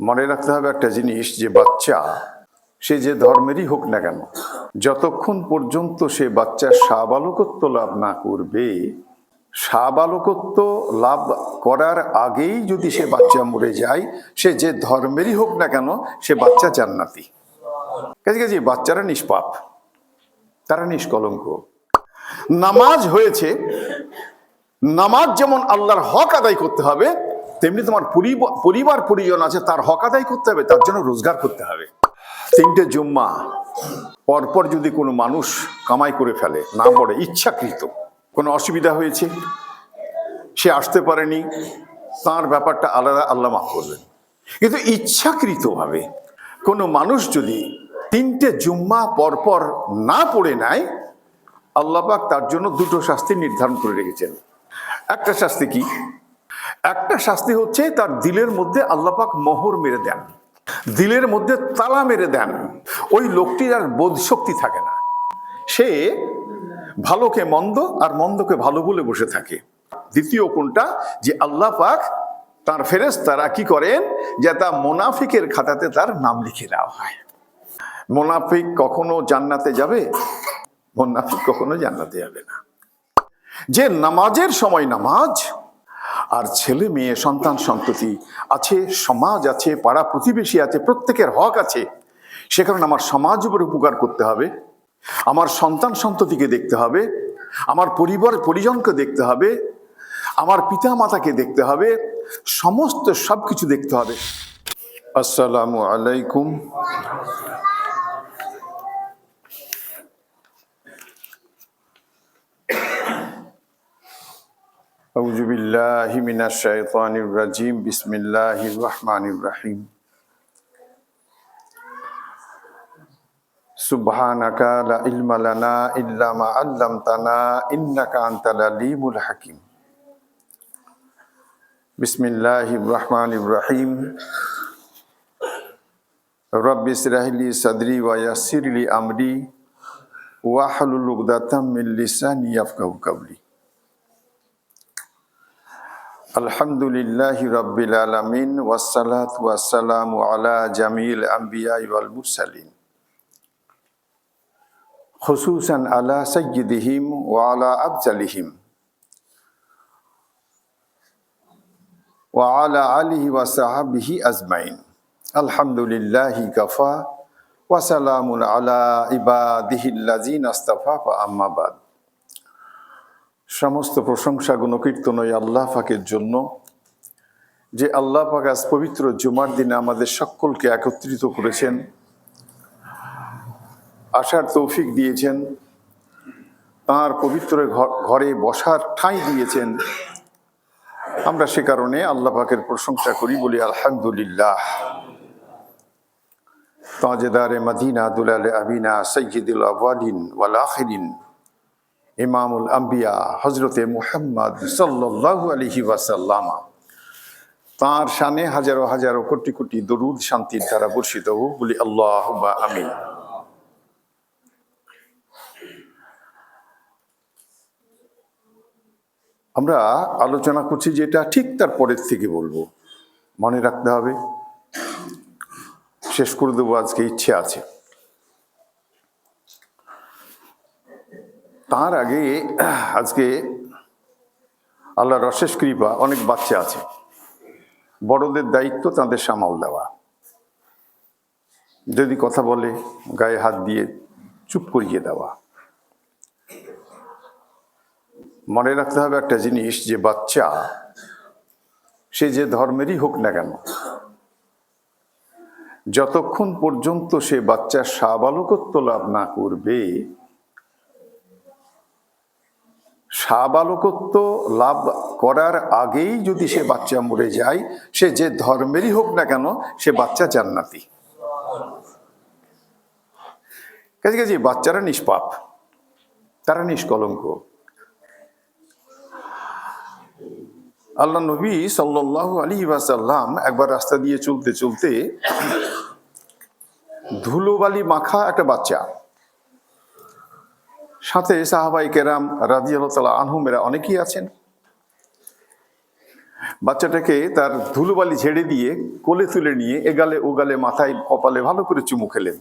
মনে রাখতে হবে একটা জিনিস, যে বাচ্চা, সে যে ধর্মেরই হোক না কেন, যতক্ষণ পর্যন্ত সে বাচ্চার সাবালকত্ব লাভ না করবে, সাবালকত্ব লাভ করার আগেই যদি সে বাচ্চা মরে যায়, সে যে ধর্মেরই হোক না কেন, সে বাচ্চা জান্নাতি। কাজে কাজে, বাচ্চারা নিষ্পাপ, তারা নিষ্কলঙ্ক। নামাজ হয়েছে, নামাজ যেমন আল্লাহর হক আদায় করতে হবে তেমনি তোমার পরিব- পরিবার পরিজন আছে, তার হক আদায় করতে হবে, তার জন্য রোজগার করতে হবে। তিনটে জুম্মা, পরপর যদি কোনো মানুষ কামাই করে ফেলে, না পড়ে, ইচ্ছাকৃত, কোনো অসুবিধা হয়েছে? সে আসতে পারেনি, তার ব্যাপারটা আলাদা আল্লাহ মাফ করবেন। কিন্তু ইচ্ছাকৃতভাবে কোনো মানুষ যদি তিনটে জুম্মা পরপর না পড়ে নেয় আল্লাপাক তার জন্য দুটো শাস্তি নির্ধারণ করে রেখেছেন। একটা শাস্তি কি? একটা শাস্তি হচ্ছে তার দিলের মধ্যে আল্লাপাক মোহর মেরে দেন। দিলের মধ্যে তালা মেরে দেন। ওই লোকটির আর বোধ শক্তি থাকে না। সে ভালোকে মন্দ আর মন্দকে ভালো বলে বসে থাকে। দ্বিতীয় কোনটা? যে আল্লাহ পাক তার ফেরেস তারা কি করেন? যে তা মোনাফিকের খাতাতে তার নাম লিখে দেওয়া হয়। মোনাফিক কখনো জান্নাতে যাবে? মোনাফিক কখনো জান্নাতে যাবে না। যে নামাজের সময় নামাজ আর ছেলে মেয়ে, সন্তান সন্ততি আছে, সমাজ আছে, পাড়া প্রতিবেশী আছে, প্রত্যেকের হক আছে। সে কারণে আমার সমাজ উপর উপকার করতে হবে। আমার সন্তান সন্ততিকে দেখতে হবে। আমার পরিবার পরিজনকে দেখতে হবে। আমার পিতা মাতাকে দেখতে হবে। সমস্ত সব কিছু দেখতে হবে। আসসালামু আলাইকুম। أعوذ بالله من الشيطان الرجيم. بسم الله الرحمن الرحيم. سبحانك لا علم لنا إلا ما علمتنا إنك أنت العليم الحكيم. بسم الله الرحمن الرحيم. رب اشرح لي صدري ويسر لي أمري واحلل عقدة من لساني يفقهوا قولي. الحمد لله رب العالمين والصلاة والسلام على جميع الأنبياء والمرسلين خصوصا على سيدهم وعلى أفضلهم وعلى آله وصحبه أجمعين الحمد لله كفى وسلام على عباده الذين اصطفى فأما بعد সমস্ত প্রশংসা গুণকীর্তন ওই আল্লাহ পাকের জন্য। যে আল্লাহ পাক আজ পবিত্র জুমার দিনে আমাদের সকলকে একত্রিত করেছেন, আসার তৌফিক দিয়েছেন তাঁর পবিত্র ঘরে বসার ঠাঁই দিয়েছেন। আমরা সে কারণে আল্লাহ পাকের প্রশংসা করি বলি, আলহামদুলিল্লাহ। তাজেদারে মদিনা দুলালে আবিনা সৈয়দুল আওয়ালিন ওয়াল আখিরিন। ইমামুল আম্বিয়া হজরতে মুহাম্মদ সাল্লাল্লাহু আলাইহি ওয়াসাল্লামা। তার শানে হাজারো হাজারো কোটি কোটি দরুদ শান্তির দ্বারা বর্ষিত হোক বলি আল্লাহ বা আমি আমরা আলোচনা করছি যেটা ঠিক তার পরের থেকে বলব। মনে রাখতে হবে। শেষ করে দেবো, আজকে ইচ্ছে আছে। তার আগে আজকে আল্লাহর অশেষ কৃপা অনেক বাচ্চা আছে। বড়দের দায়িত্ব তাদের সামাল দেওয়া। যদি কথা বলে, গায়ে হাত দিয়ে চুপ করিয়ে দেওয়া। মনে রাখতে হবে একটা জিনিস, যে বাচ্চা, সে যে ধর্মেরই হোক না কেন, যতক্ষণ পর্যন্ত সে বাচ্চার সাবালকত্ব লাভ না করবে সাবালকত্ব লাভ করার আগেই যদি সে বাচ্চা মরে যায়, সে যে ধর্মেরই হোক না কেন, সে বাচ্চা জান্নাতি। কাজে কাজে বাচ্চারা নিষ্পাপ, তারা নিষ্কলঙ্ক। আল্লাহ নবী সাল্লাহ আলী ওয়াসাল্লাম একবার রাস্তা দিয়ে চলতে চলতে ধুলোবালি মাখা একটা বাচ্চা সাথে সাহাবাই কেরাম রাজি আল্লাহ আনহুমেরা অনেকেই আছেন। বাচ্চাটাকে তার ধুলোবালি ঝেড়ে দিয়ে কোলে তুলে নিয়ে এগালে ওগালে মাথায় কপালে ভালো করে চুমু খেলেন।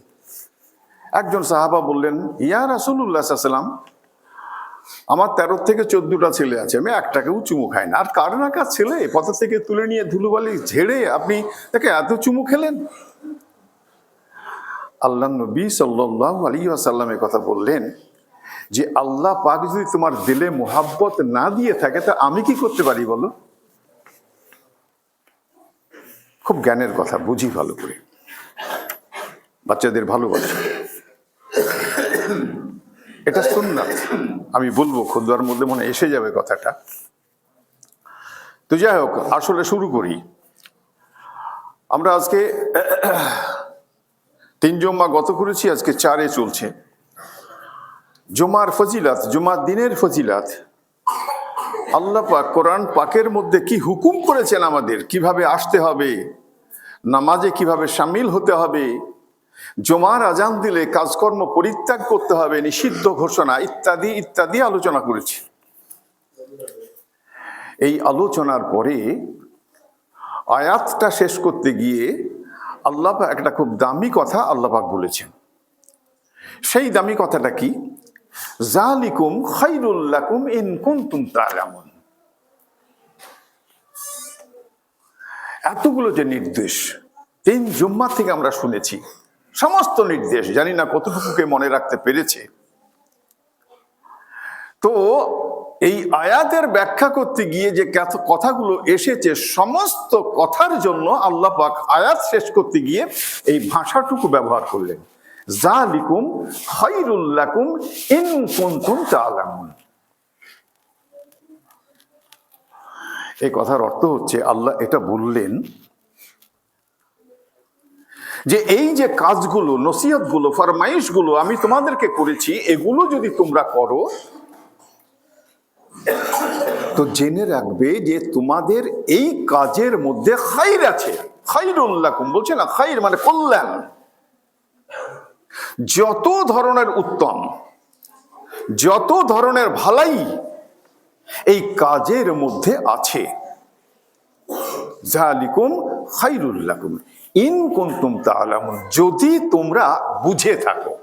একজন সাহাবা বললেন, ইয়া রাসুল্লাহ সাল্লাম আমার তেরো থেকে চোদ্দটা ছেলে আছে, আমি একটাকেও চুমু খাই না। আর কার না কার ছেলে, পথ থেকে তুলে নিয়ে ধুলোবালি ঝেড়ে আপনি তাকে এত চুমু খেলেন? আল্লাহ নবী সাল্লাহ আলী আসাল্লামের কথা বললেন যে আল্লাহ পাক যদি তোমার দিলে মোহাব্বত না দিয়ে থাকে, তা আমি কি করতে পারি বলো? খুব জ্ঞানের কথা, বুঝি ভালো করে। বাচ্চাদের ভালোবাসা। এটা সুন্নাত। আমি বলব খুদ্ার মধ্যে মনে এসে যাবে কথাটা। তো যাই হোক, আসলে শুরু করি। আমরা আজকে তিন জম্মা গত করেছি, আজকে চারে চলছে। জুমার ফজিলাত, জুমার দিনের ফজিলাত। আল্লাহ পাক কোরআন পাকের মধ্যে কি হুকুম করেছেন আমাদের? কীভাবে আসতে হবে? নামাজে কীভাবে সামিল হতে হবে? জমার আজান দিলে কাজকর্ম পরিত্যাগ করতে হবে, নিষিদ্ধ ঘোষণা ইত্যাদি ইত্যাদি আলোচনা করেছি। এই আলোচনার পরে আয়াতটা শেষ করতে গিয়ে আল্লাহ একটা খুব দামি কথা আল্লাহ পাক বলেছেন। সেই দামি কথাটা কি? জালিকুম খাইরুল্লাকুম ইন কুনতুম তা'লামুন। এতগুলো যে নির্দেশ, তিন জুম্মা থেকে আমরা শুনেছি, সমস্ত নির্দেশ, জানি না কতটুকুকে মনে রাখতে পেরেছে। তো এই আয়াতের ব্যাখ্যা করতে গিয়ে যে কথাগুলো এসেছে, সমস্ত কথার জন্য আল্লাহ পাক আয়াত শেষ করতে গিয়ে এই ভাষাটুকু ব্যবহার করলেন। জালিকুম খাইরুল্লাকুম ইন কুনতুম তা'লামুন এই কথার অর্থ হচ্ছে আল্লাহ এটা বললেন যে এই যে কাজগুলো, নসিহতগুলো ফরমাইশগুলো আমি তোমাদেরকে করেছি, এগুলো যদি তোমরা করো, তো জেনে রাখবে যে তোমাদের এই কাজের মধ্যে খাইর আছে। খাইরুল্লাকুম বলছে না, খাইর মানে কল্যাণ। যত ধরনের উত্তম, যত ধরনের ভালাই এই কাজের মধ্যে আছে। জালিকুম খাইরুল্লাকুম ইন কুনতুম তাআলামুন। যদি তোমরা বুঝে থাকো।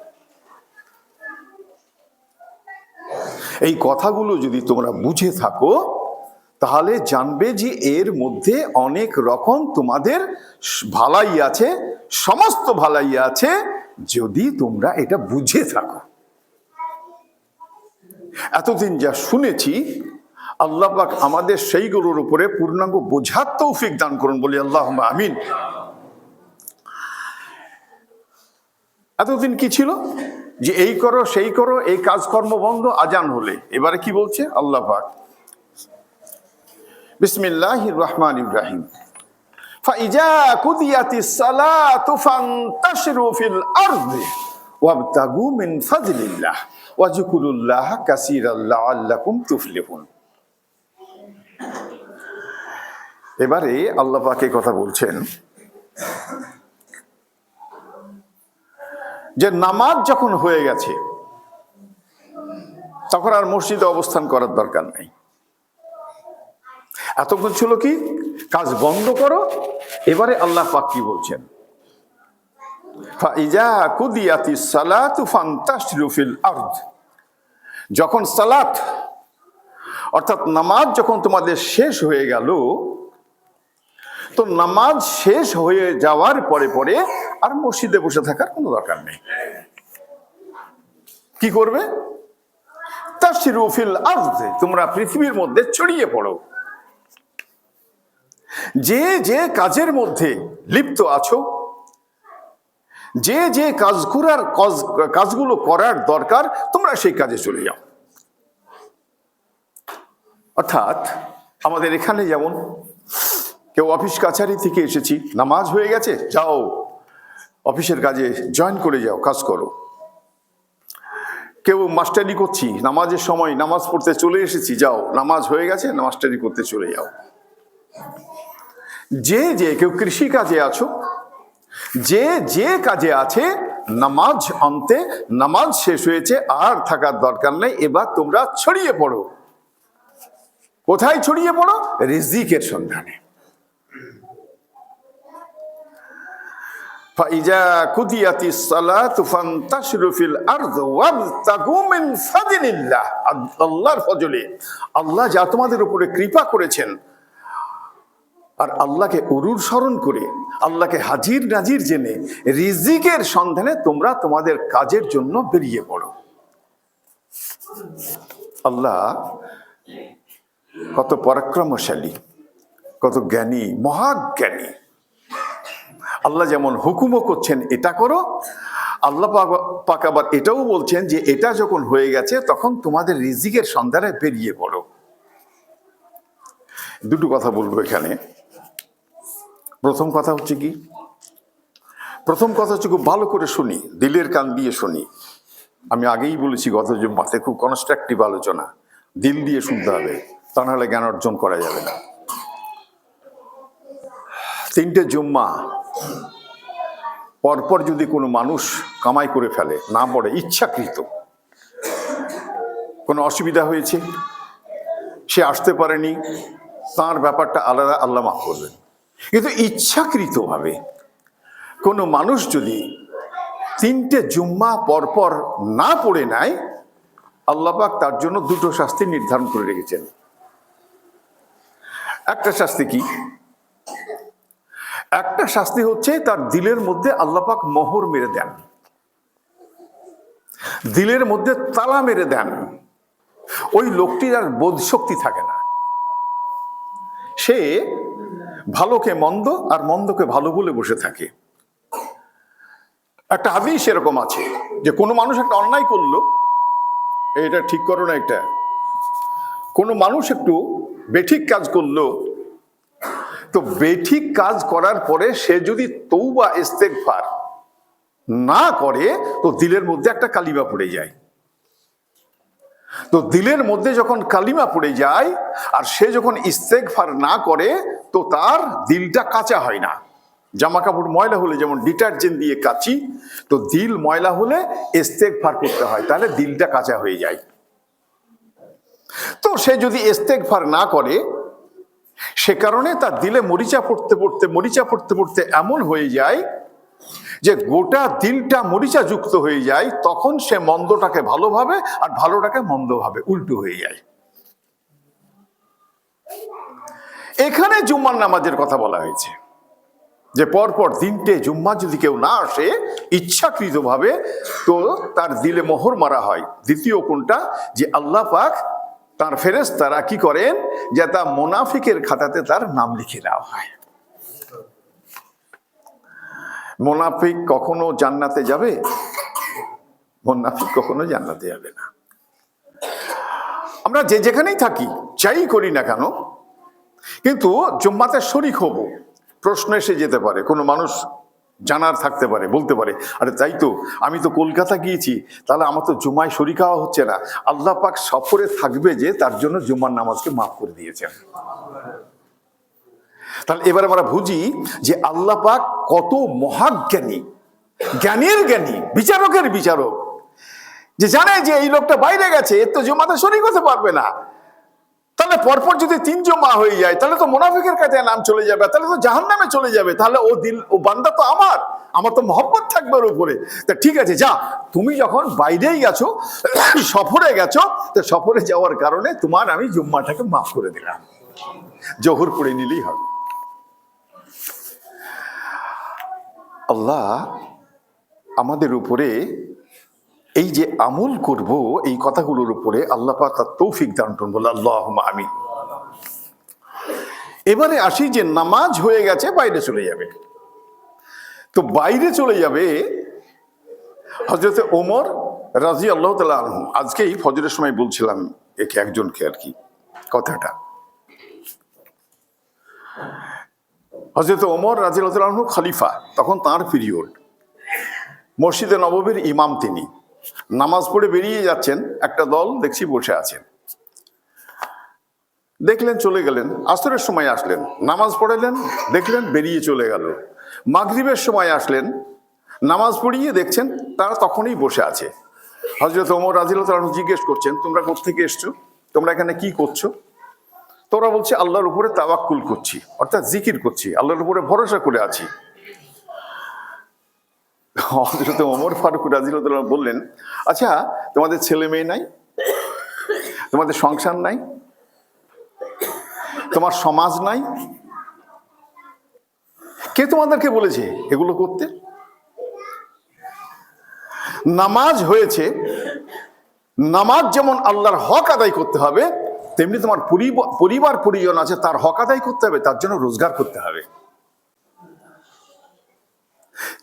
এই কথাগুলো যদি তোমরা বুঝে থাকো, তাহলে জানবে যে এর মধ্যে অনেক রকম তোমাদের ভালাই আছে, সমস্ত ভালাই আছে যদি তোমরা এটা বুঝে থাকো। এতদিন যা শুনেছি, আল্লাহ আমাদের সেইগুলোর উপরে পূর্ণাঙ্গ বোঝার তৌফিক দান করুন বলি আল্লাহ আমিন। এতদিন কি ছিল? যে এই করো, সেই করো, এই কাজকর্ম বন্ধ, আজান হলে। এবারে কি বলছে? আল্লাহ বিসমিল্লাহ রহমান ইব্রাহিম ফাইজা কুদিয়াতি এবারে আল্লাপাকে কথা বলছেন যে নামাজ যখন হয়ে গেছে, তখন আর মসজিদে অবস্থান করার দরকার নাই। এতক্ষণ ছিল কি? কাজ বন্ধ করো। এবারে আল্লাহ পাক কি বলছেন? যখন সালাত, অর্থাৎ নামাজ যখন তোমাদের শেষ হয়ে গেল, তো নামাজ শেষ হয়ে যাওয়ার পরে পরে আর মসজিদে বসে থাকার কোনো দরকার নেই। কি করবে? তাশিরু ফিল আরদ। তোমরা পৃথিবীর মধ্যে ছড়িয়ে পড়ো। যে যে কাজের মধ্যে লিপ্ত আছো, যে যে কাজ করার কাজ- কাজগুলো করার দরকার, তোমরা সেই কাজে চলে যাও। অর্থাৎ আমাদের এখানে যেমন কেউ অফিস কাছারি থেকে এসেছি, নামাজ হয়ে গেছে, যাও, অফিসের কাজে জয়েন করে যাও, কাজ করো। কেউ মাস্টারি করছি, নামাজের সময় নামাজ পড়তে চলে এসেছি, যাও, নামাজ হয়ে গেছে মাস্টারি করতে চলে যাও। যে যে কেউ কৃষি কাজে আছো যে যে কাজে আছে নামাজ অন্তে নামাজ শেষ হয়েছে আর থাকার দরকার নেই এবার তোমরা ছড়িয়ে পড়ো কোথায় ছড়িয়ে পড়ো রিজিকের সন্ধানে فإذا قضيت الصلاة فانتشروا في الأرض وابتغوا من فضل الله আল্লাহর ফজলে আল্লাহ যা তোমাদের উপরে কৃপা করেছেন আর আল্লাহকে অরুর স্মরণ করে, আল্লাহকে হাজির নাজির জেনে রিজিকের সন্ধানে তোমরা তোমাদের কাজের জন্য বেরিয়ে পড়ো। আল্লাহ কত পরাক্রমশালী, কত জ্ঞানী, মহাজ্ঞানী। আল্লাহ যেমন হুকুমও করছেন, এটা করো। আল্লাহ পাক আবার এটাও বলছেন যে, এটা যখন হয়ে গেছে, তখন তোমাদের রিজিকের সন্ধানে বেরিয়ে পড়ো। দুটো কথা বলব এখানে। প্রথম কথা হচ্ছে কি? প্রথম কথা হচ্ছে খুব ভালো করে শুনি, দিলের কান দিয়ে শুনি। আমি আগেই বলেছি গত জুম্মাতে খুব কনস্ট্রাকটিভ আলোচনা, দিল দিয়ে শুনতে হবে, তা নাহলে জ্ঞান অর্জন করা যাবে না। তিনটে জুম্মা, পরপর যদি কোনো মানুষ কামাই করে ফেলে, না পড়ে, ইচ্ছাকৃত। কোনো অসুবিধা হয়েছে? সে আসতে পারেনি, তার ব্যাপারটা আলাদা আল্লাহ মাফ করবেন। কিন্তু ইচ্ছাকৃতভাবে কোনো মানুষ যদি তিনটে জুম্মা পরপর না পড়ে নেয় আল্লাপাক তার জন্য দুটো শাস্তি নির্ধারণ করে রেখেছেন। একটা শাস্তি কি? একটা শাস্তি হচ্ছে তার দিলের মধ্যে আল্লাপাক মোহর মেরে দেন। দিলের মধ্যে তালা মেরে দেন। ওই লোকটির আর বোধ শক্তি থাকে না। সে ভালোকে মন্দ আর মন্দকে ভালো বলে বসে থাকে। একটা হাদিস এরকম আছে যে কোনো মানুষ একটা অন্যায় করল, এটা ঠিক করো না এটা। কোনো মানুষ একটু বেঠিক কাজ করল, তো বেঠিক কাজ করার পরে সে যদি তৌবা ইস্তেকফার না করে, তো দিলের মধ্যে একটা কালিমা পড়ে যায়। তো দিলের মধ্যে যখন কালিমা পড়ে যায়, আর সে যখন ইস্তেকফার না করে তো তার দিলটা কাঁচা হয় না। জামা কাপড় ময়লা হলে যেমন ডিটারজেন্ট দিয়ে কাচি, তো দিল ময়লা হলে এস্তেক ফার করতে হয়, তাহলে দিলটা কাঁচা হয়ে যায়। তো সে যদি এস্তেক ফার না করে, সে কারণে তার দিলে মরিচা পড়তে পড়তে, মরিচা পড়তে পড়তে এমন হয়ে যায় যে গোটা দিলটা মরিচা যুক্ত হয়ে যায়, তখন সে মন্দটাকে ভালোভাবে আর ভালোটাকে মন্দভাবে উল্টো হয়ে যায়। এখানে জুম্মার নামাজের কথা বলা হয়েছে। যে পরপর তিনটে জুম্মা যদি কেউ না আসে, ইচ্ছাকৃতভাবে তো তার দিলে মোহর মারা হয়। দ্বিতীয় কোনটা? যে আল্লাহ পাক তার ফেরেস তারা কি করেন? যে তা মোনাফিকের খাতাতে তার নাম লিখে দেওয়া হয়। মোনাফিক কখনো জান্নাতে যাবে? মোনাফিক কখনো জান্নাতে যাবে না। আমরা যে যেখানেই থাকি, যাই করি না কেন কিন্তু জুম্মাতে শরিক হব। প্রশ্ন এসে যেতে পারে, কোনো মানুষ জানার থাকতে পারে, বলতে পারে, আরে তাই তো, আমি তো কলকাতা গিয়েছি, তাহলে আমার তো জুমায় শরিক হওয়া হচ্ছে না। আল্লাহ পাক সফরে থাকবে যে তার জন্য জুম্মার নামাজকে মাফ করে দিয়েছেন। তাহলে এবার আমরা বুঝি যে আল্লাহ পাক কত মহাজ্ঞানী, জ্ঞানের জ্ঞানী, বিচারকের বিচারক, যে জানে যে এই লোকটা বাইরে গেছে, এর তো জমাতে শরিক হতে পারবে না। তাহলে পরপর যদি তিন জমা হয়ে যায়, তাহলে তো মোনাফিকের কাছে নাম চলে যাবে, তাহলে তো জাহান নামে চলে যাবে, তাহলে ও দিল, ও বান্দা তো আমার আমার তো মহব্বত থাকবে ওর উপরে। তা ঠিক আছে, যা, তুমি যখন বাইরেই গেছো, সফরে গেছো, তো সফরে যাওয়ার কারণে তোমার আমি জুম্মাটাকে মাফ করে দিলাম। জোহর পড়ে নিলেই হবে। আল্লাহ আমাদের উপরে এই যে আমল করব, এই কথাগুলোর উপরে আল্লাহ তার তৌফিক দান করুন, বলে আল্লাহ আমি এবারে আসি যে নামাজ হয়ে গেছে, বাইরে চলে যাবে। তো বাইরে চলে যাবে হজরত ওমর রাজি আল্লাহ তালা আজকেই ফজরের সময় বলছিলাম একে একজনকে আর কি, কথাটা। হজরত ওমর রাজি আল্লাহ খলিফা, তখন তার পিরিয়ড। মসজিদে নববীর ইমাম তিনি। নামাজ পড়ে বেরিয়ে যাচ্ছেন একটা দল, দেখছি বসে আছেন। দেখলেন চলে গেলেন, আসরের সময় আসলেন, নামাজ পড়ালেন, দেখলেন বেরিয়ে চলে গেল। মাগরিবের সময় আসলেন, নামাজ পড়িয়ে দেখছেন তারা তখনই বসে আছে। হজরত ওমর রাজিল জিজ্ঞেস করছেন, তোমরা কোথেকে এসছো? তোমরা এখানে কি করছ? তোরা বলছে, আল্লাহর উপরে তাওয়াক্কুল করছি, অর্থাৎ জিকির করছি, আল্লাহর উপরে ভরসা করে আছি। হজরত ওমর ফারুক রাজিউল্লাহ বললেন আচ্ছা তোমাদের ছেলে মেয়ে নাই? তোমাদের সংসার নাই? তোমার সমাজ নাই? কে তোমাদেরকে বলেছে এগুলো করতে? নামাজ হয়েছে, নামাজ যেমন আল্লাহর হক আদায় করতে হবে, তেমনি তোমার পরিব- পরিবার পরিজন আছে, তার হক আদায় করতে হবে, তার জন্য রোজগার করতে হবে।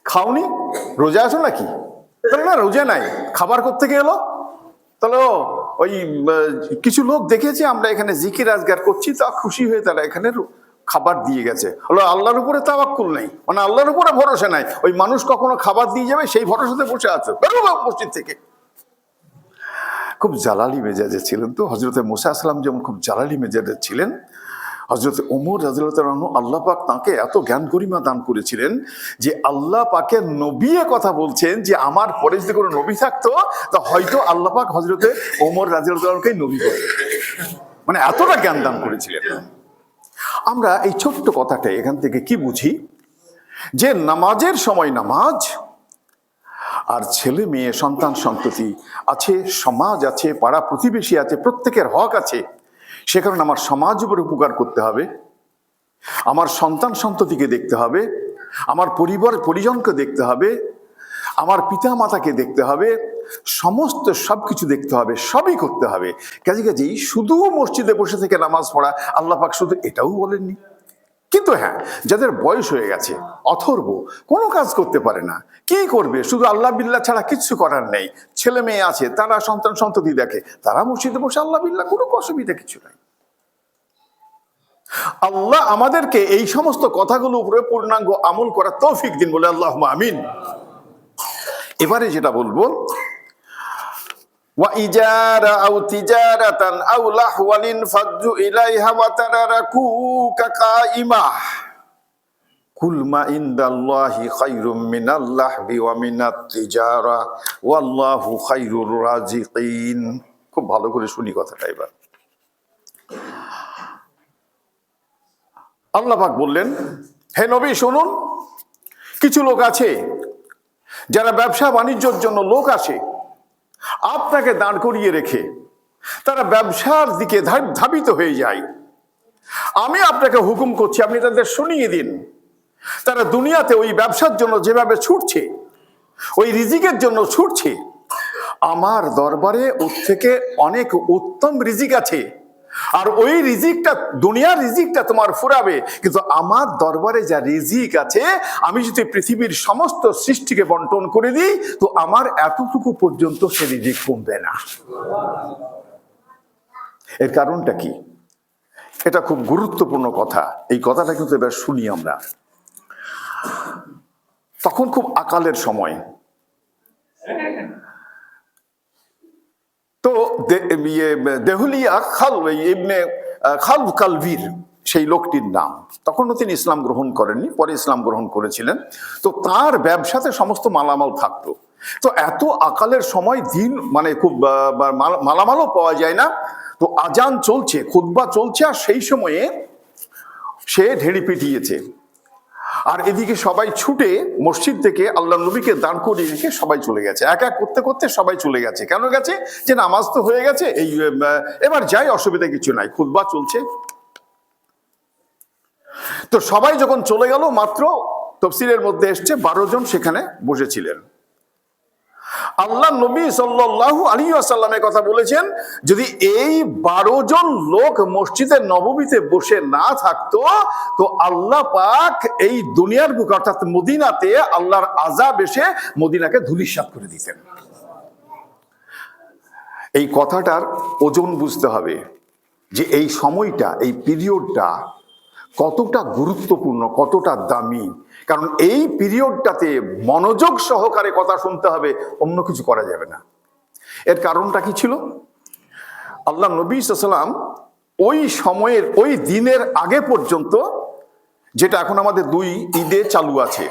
খাওনি? রোজা আছো নাকি? তাহলে না, রোজা নাই। খাবার করতে এলো? তাহলে ওই কিছু লোক দেখেছে, আমরা এখানে জিকির আজগার করছি, তা খুশি হয়ে তারা এখানে খাবার দিয়ে গেছে। হলো আল্লাহর উপরে তাওয়াক্কুল নেই। মানে আল্লাহর উপরে ভরসা নাই। ওই মানুষ কখনো খাবার দিয়ে যাবে, সেই ভরসাতে বসে আছে। মসজিদ থেকে। খুব জালালি মেজাজে ছিলেন তো। হজরতে মুসা আসলাম যেমন খুব জালালি মেজাজে ছিলেন হজরত ওমর রাজু আল্লাহ পাক তাকে এত জ্ঞান গরিমা দান করেছিলেন যে আল্লাহ পাকের নবী এ কথা বলছেন যে আমার পরে যদি কোনো নবী থাকতো, তা হয়তো আল্লাহ পাক হজরতে ওমর রাজিউল্লাহকে নবী করতেন। মানে এতটা জ্ঞান দান করেছিলেন। আমরা এই ছোট্ট কথাটা এখান থেকে কি বুঝি? যে নামাজের সময় নামাজ আর ছেলে মেয়ে সন্তান সন্ততি আছে, সমাজ আছে পাড়া প্রতিবেশী আছে, প্রত্যেকের হক আছে। সে কারণে আমার সমাজ উপরে উপকার করতে হবে। আমার সন্তান সন্ততিকে দেখতে হবে। আমার পরিবার পরিজনকে দেখতে হবে। আমার পিতা মাতাকে দেখতে হবে। সমস্ত সব কিছু দেখতে হবে, সবই করতে হবে। কাজে কাজেই শুধু মসজিদে বসে থেকে নামাজ পড়া, আল্লাহ পাক শুধু এটাও বলেননি। কিন্তু হ্যাঁ যাদের বয়স হয়ে গেছে, অথর্ব, কোনো কাজ করতে পারে না। কি করবে? শুধু আল্লাহ বিল্লাহ ছাড়া কিচ্ছু করার নেই। ছেলে মেয়ে আছে, তারা সন্তান সন্ততি দেখে, তারা মসজিদে বসে আল্লাহ বিল্লাহ কোনো অসুবিধা কিছু নাই। আল্লাহ আমাদেরকে এই সমস্ত কথাগুলো উপরে পূর্ণাঙ্গ আমল করার তৌফিক দিন বলে আল্লাহ আমিন। এবারে যেটা বলব وإجارة أو تجارة أو لهوا انفضوا إليها وتركوك قائمة কুল মা ইন্দাল্লাহি খায়রুম মিনাল লাহবি ওয়া মিনাত তিজারা ওয়াল্লাহু খায়রুর রাজিকিন খুব ভালো করে শুনি কথাটা এবার আল্লাহ পাক বললেন হে নবী শুনুন কিছু লোক আছে যারা ব্যবসা বাণিজ্যের জন্য লোক আসে আপনাকে দাঁড় করিয়ে রেখে তারা ব্যবসার দিকে ধাবিত হয়ে যায়। আমি আপনাকে হুকুম করছি, আপনি তাদের শুনিয়ে দিন। তারা দুনিয়াতে ওই ব্যবসার জন্য যেভাবে ছুটছে, ওই রিজিকের জন্য ছুটছে, আমার দরবারে ওর থেকে অনেক উত্তম রিজিক আছে। আর ওই রিজিকটা, দুনিয়ার রিজিকটা তোমার ফুরাবে। কিন্তু আমার দরবারে যা রিজিক আছে, আমি যদি পৃথিবীর সমস্ত সৃষ্টিকে বন্টন করে দিই, তো আমার এতটুকু পর্যন্ত সে রিজিক কমবে না। এর কারণটা কি? এটা খুব গুরুত্বপূর্ণ কথা। এই কথাটা কিন্তু এবার শুনি আমরা। তখন খুব আকালের সময় তো ইয়ে, দেহুলিয়া খাল ইবনে খালব কালভির সেই লোকটির নাম। তখনও তিনি ইসলাম গ্রহণ করেননি পরে ইসলাম গ্রহণ করেছিলেন। তো তার ব্যবসাতে সমস্ত মালামাল থাকতো। তো এত আকালের সময় দিন মানে খুব মালামালও পাওয়া যায় না। তো আজান চলছে খুতবা চলছে আর সেই সময়ে সে ঢেড়ি পিটিয়েছে। আর এদিকে সবাই ছুটে মসজিদ থেকে আল্লাহ নবীকে দাঁড় করিয়ে রেখে সবাই চলে গেছে। এক এক করতে করতে সবাই চলে গেছে। কেন গেছে? যে নামাজ তো হয়ে গেছে, এই এবার যাই, অসুবিধা কিছু নাই খুদবা চলছে। তো সবাই যখন চলে গেল, মাত্র তফসিলের মধ্যে এসছে, বারো জন সেখানে বসেছিলেন। আল্লাহ নবী সাল্লাল্লাহু আলাইহি ওয়াসাল্লামের কথা বলেছেন, যদি এই বারো জন লোক মসজিদে নববীতে বসে না থাকতো, তো আল্লাহ পাক এই দুনিয়ার বুকে, অর্থাৎ মদিনাতে আল্লাহর আজাব এসে মদিনাকে ধুলিসাৎ করে দিতেন। এই কথাটার ওজন বুঝতে হবে যে এই সময়টা, এই পিরিয়ডটা কতটা গুরুত্বপূর্ণ, কতটা দামি কারণ এই পিরিয়ডটাতে মনোযোগ সহকারে কথা শুনতে হবে, অন্য কিছু করা যাবে না। এর কারণটা কি ছিল? আল্লাহ নবী সাল্লাম ওই সময়ের, ওই দিনের আগে পর্যন্ত যেটা এখন আমাদের দুই ঈদে চালু আছে,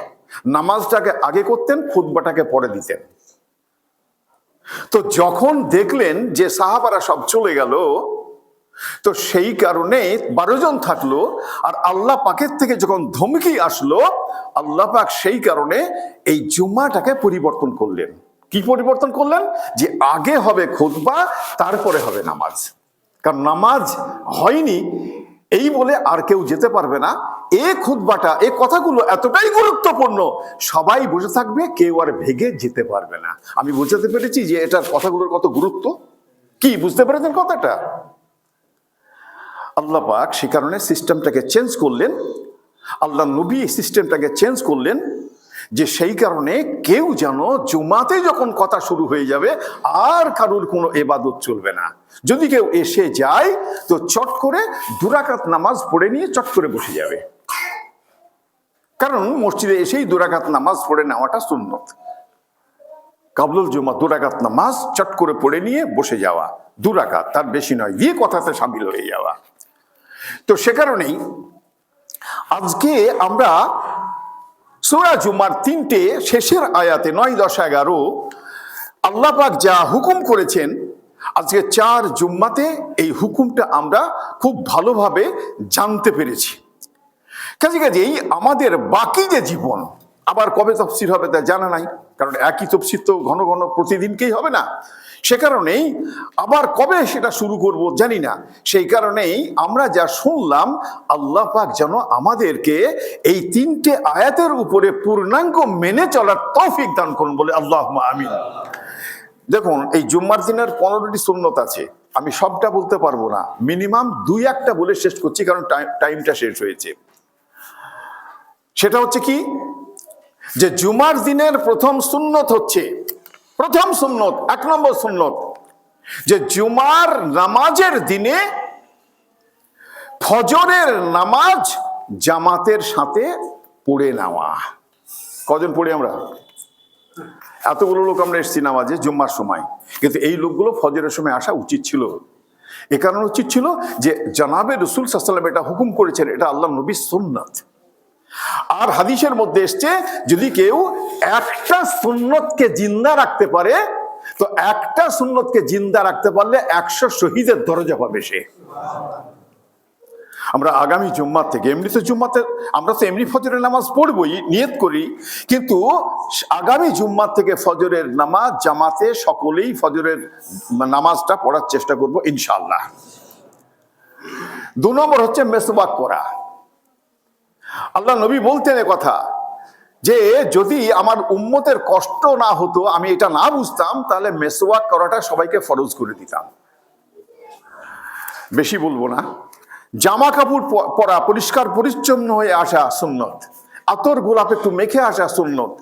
নামাজটাকে আগে করতেন, খুতবাটাকে পরে দিতেন। তো যখন দেখলেন যে সাহাবারা সব চলে গেল তো সেই কারণে বারো জন থাকল আর আল্লাহ পাকের থেকে যখন ধমকি আসলো, আল্লাহ পাক সেই কারণে এই জুম্মাটাকে পরিবর্তন করলেন। কি পরিবর্তন করলেন? যে আগে হবে খুতবা, তারপরে হবে নামাজ। কারণ নামাজ হয়নি, এই বলে আর কেউ যেতে পারবে না। এ খুতবাটা, এ কথাগুলো এতটাই গুরুত্বপূর্ণ, সবাই বসে থাকবে, কেউ আর ভেগে যেতে পারবে না। আমি বুঝাতে পেরেছি যে এটার কথাগুলোর কত গুরুত্ব। কি, বুঝতে পেরেছেন কথাটা? আল্লাহ পাক সে কারণে সিস্টেমটাকে চেঞ্জ করলেন, আল্লাহ নবী সিস্টেমটাকে চেঞ্জ করলেন যে সেই কারণে কেউ যেন জুমাতে যখন কথা শুরু হয়ে যাবে, আর কারুর কোনো এবাদত চলবে না। যদি কেউ এসে যায়, তো চট করে দুরাকাত নামাজ পড়ে নিয়ে চট করে বসে যাবে। কারণ মসজিদে এসেই দুরাকাত নামাজ পড়ে নেওয়াটা সুন্নত। কাবলুল জুমা দুরাকাত নামাজ চট করে পড়ে নিয়ে বসে যাওয়া, দুরাকাত, তার বেশি নয় দিয়ে কথাতে সামিল হয়ে যাওয়া। তো সে কারণেই আজকে আমরা সুরা জুমার তিনটে শেষের আয়াতে নয় দশ এগারো আল্লাহ পাক যা হুকুম করেছেন, আজকে চার জুম্মাতে এই হুকুমটা আমরা খুব ভালোভাবে জানতে পেরেছি। কাজে কাজেই আমাদের বাকি যে জীবন, আবার কবে তফসির হবে তা জানা নাই, কারণ একই তফসির তো ঘন ঘন প্রতিদিনকেই হবে না। সে কারণেই আবার কবে সেটা শুরু করব জানি না। সেই কারণেই আমরা যা শুনলাম, আল্লাহ পাক যেন আমাদেরকে এই তিনটে আয়াতের উপরে পূর্ণাঙ্গ মেনে চলার তৌফিক দান করুন বলে আল্লাহ আমিন। দেখুন, এই জুম্মার দিনের পনেরোটি সুন্নত আছে। আমি সবটা বলতে পারব না। মিনিমাম দুই একটা বলে শেষ করছি কারণ টাইম- টাইমটা শেষ হয়েছে। সেটা হচ্ছে কি? যে জুমার দিনের প্রথম সুন্নত হচ্ছে প্রথম সুন্নত, এক নম্বর সুন্নত, যে জুমার নামাজের দিনে ফজরের নামাজ জামাতের সাথে পড়ে নেওয়া। কজন পড়ি আমরা? এতগুলো লোক আমরা এসছি নামাজে জুম্মার সময়। কিন্তু এই লোকগুলো ফজরের সময় আসা উচিত ছিল। এ কারণে উচিত ছিল যে জানাবে রসুল সাল্লাম এটা হুকুম করেছেন, এটা আল্লাহ নবী সুন্নাত। আর হাদিসের মধ্যে এসছে, যদি কেউ একটা সুন্নতকে জিন্দা রাখতে পারে, তো একটা সুন্নতকে জিন্দা রাখতে পারলে একশো শহীদের দরজা পাবে সে। আমরা আগামী জুম্মা থেকে, এমনি তো জুম্মাতে, আমরা তো এমনি ফজরের নামাজ পড়বই, নিয়ত করি, কিন্তু আগামী জুম্মার থেকে ফজরের নামাজ জামাতে সকলেই ফজরের নামাজটা পড়ার চেষ্টা করব ইনশাল্লাহ দু নম্বর হচ্ছে মেসবাক করা আল্লাহ নবী বলতেন কথা যে, যদি আমার উম্মতের কষ্ট না হতো, আমি এটা না বুঝতাম, তাহলে মেসওয়াক করাটা সবাইকে ফরজ করে দিতাম। বেশি বলব না। জামা কাপড় পরা, পরিষ্কার, পরিচ্ছন্ন হয়ে আসা সুন্নত। আতর গোলাপ একটু মেখে আসা সুন্নত।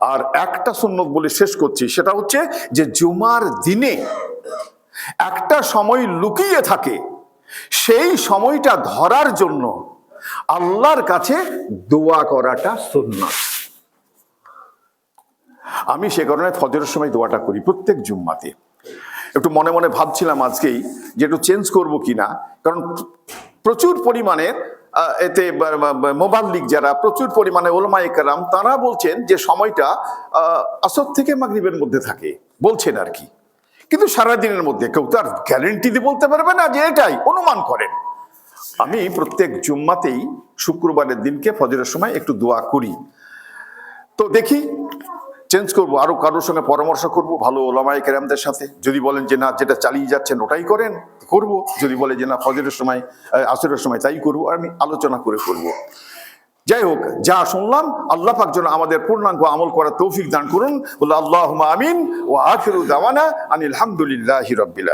আর একটা সুন্নত বলে শেষ করছি, সেটা হচ্ছে যে, জুমার দিনে একটা সময় লুকিয়ে থাকে, সেই সময়টা ধরার জন্য আল্লাহর কাছে দোয়া করাটা সুন্নত। আমি সে কারণে ফজরের সময় দোয়াটা করি প্রত্যেক জুম্মাতে। একটু মনে মনে ভাবছিলাম আজকেই যে একটু চেঞ্জ করব কিনা, কারণ প্রচুর পরিমাণে এতে মোবাল্লিক যারা প্রচুর পরিমাণে ওলমা একরাম তারা বলছেন যে সময়টা আসর থেকে মাগরিবের মধ্যে থাকে, বলছেন আর কি। কিন্তু সারাদিনের মধ্যে কেউ তো আর গ্যারেন্টি দিয়ে বলতে পারবে না যে এটাই, অনুমান করেন। আমি প্রত্যেক জুম্মাতেই শুক্রবারের দিনকে ফজরের সময় একটু দোয়া করি। তো দেখি চেঞ্জ করব, আরও কারোর সঙ্গে পরামর্শ করব, ভালো ওলামাই কেরামদের সাথে। যদি বলেন যে না, যেটা চালিয়ে যাচ্ছেন ওটাই করেন, করব। যদি বলে যে না, ফজরের সময় আসরের সময় তাই করব, আমি আলোচনা করে করব। যাই হোক, যা শুনলাম, আল্লাহ পাক যেন আমাদের পূর্ণাঙ্গ আমল করার তৌফিক দান করুন। আল্লাহ আমিন ও আখিরু দাওয়ানা আনিল হামদুলিল্লাহি রাব্বিল